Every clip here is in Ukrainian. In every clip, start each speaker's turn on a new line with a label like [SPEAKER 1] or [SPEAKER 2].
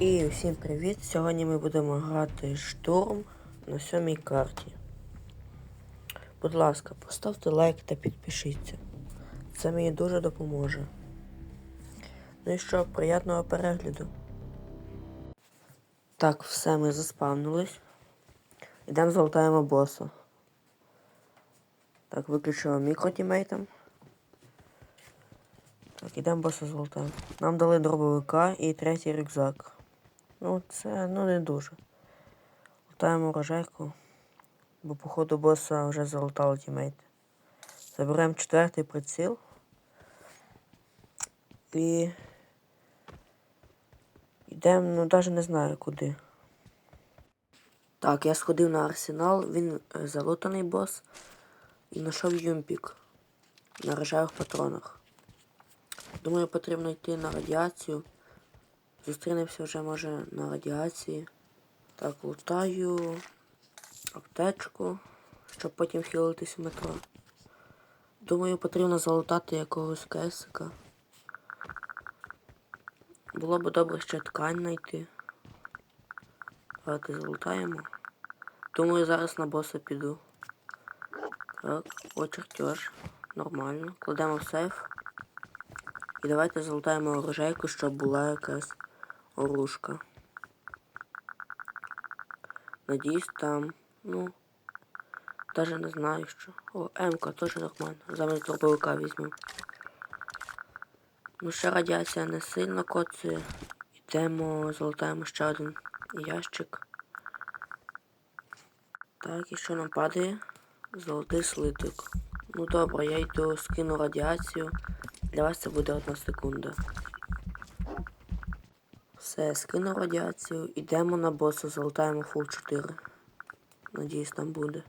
[SPEAKER 1] І всім привіт! Сьогодні ми будемо грати штурм на сьомій карті. Будь ласка, поставте лайк та підпишіться. Це мені дуже допоможе. Ну і що, приятного перегляду. Так, все, ми заспавнились. Ідемо золотаємо боса. Так, виключимо мікротімейтом. Так, ідемо боса золотаємо. Нам дали дробовика і третій рюкзак. Ну, це ну не дуже. Лутаємо рожайку, бо походу боса вже залутали тімейт. Заберемо четвертий приціл. І йдемо, ну навіть не знаю куди. Так, я сходив на арсенал, він е, залутаний бос. І знайшов юмпік на рожевих патронах. Думаю, потрібно йти на радіацію. Зустрінемося вже може на радіації. Так, лутаю аптечку, щоб потім хилитись в метро. Думаю, потрібно залутати якогось кесика. Було б добре ще ткань знайти. Давайте залутаємо. Думаю, зараз на боса піду. Так, о, чертеж. Нормально. Кладемо в сейф. І давайте залутаємо оружейку, щоб була якась оружка. Надіюсь там, ну, даже не знаю що. О, М-ка теж нормально. Замість дробовика візьмемо. Ну, ще радіація не сильно коцує. Йдемо, залутаємо ще один ящик. Так, і що нам падає? Золотий слиток. Ну добре, я йду скину радіацію. Для вас це буде одна секунда. Все, скину радіацію. Йдемо на боса, залутаємо фул 4. Надіюсь, там буде.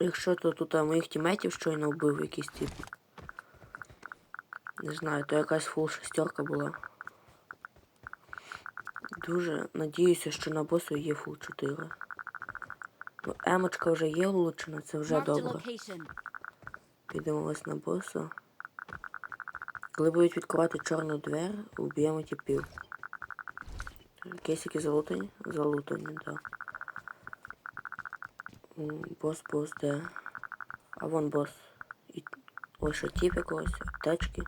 [SPEAKER 1] Якщо то тут а, моїх тіметів щойно вбив якийсь тип. Не знаю, то якась фул шестерка була. Дуже надіюся, що на босу є фул 4. Ну, емочка вже є улучшена, це вже добре. Підемо ось на боса. Коли будуть відкривати чорну двері, уб'ємо тіпів. Кейсики залутані? Залутані, так. Да. Бос, бос, де? А вон бос. І... Ось ще тіп якогось, аптечки.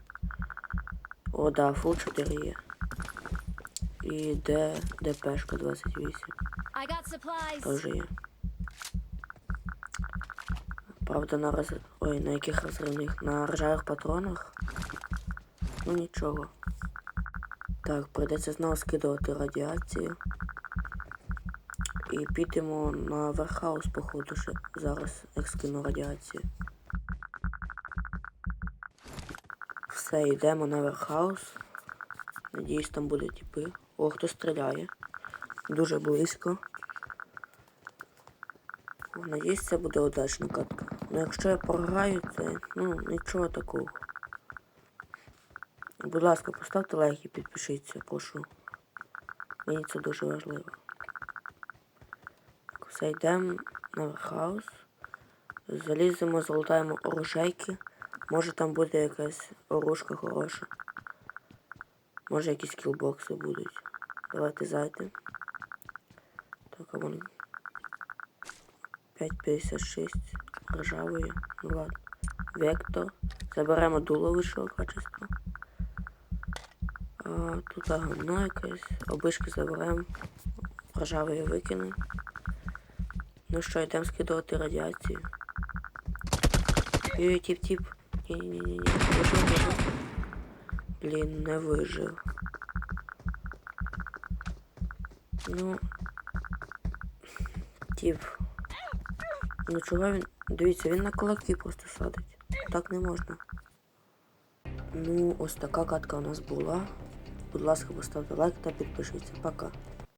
[SPEAKER 1] О, да, фул 4 є. І де ДПшка 28.
[SPEAKER 2] I got supplies.
[SPEAKER 1] Тоже є. Правда, на роз... Ой, на яких розривних? На ржавих патронах? Ну нічого. Так, прийдеться знову скидувати радіацію. І підемо на верхаус, походу, ще зараз як скину радіацію. Все, йдемо на верхаус. Надіюсь, там буде тіпи. О, хто стріляє. Дуже близько. Надіюсь, це буде удачна катка. Ну якщо я програю, це ну нічого такого. Будь ласка, поставте лайк і підпишіться, прошу. Мені це дуже важливо. Все йдемо на верхаус. Заліземо, залутаємо оружейки. Може там буде якась оружка хороша. Може якісь кілбокси будуть. Давайте зайдемо. Так, а вон 5,56 ржавої. Ну ладно. Вектор. Заберемо дуло вищого качества. Тут гамно якесь. Обишки заберемо. Ржавої викинемо. Ну що, йдемо скидувати радіацію. Ой, тіп-тіп. Ні-ні-ні. Вижив, вижив. Блін, не вижив. Ну. Тіп. Ну чого він. Дивіться, він на кулаки просто садить. Так не можна. Ну, ось така катка у нас була. Будь ласка, поставте лайк та підпишіться. Пока.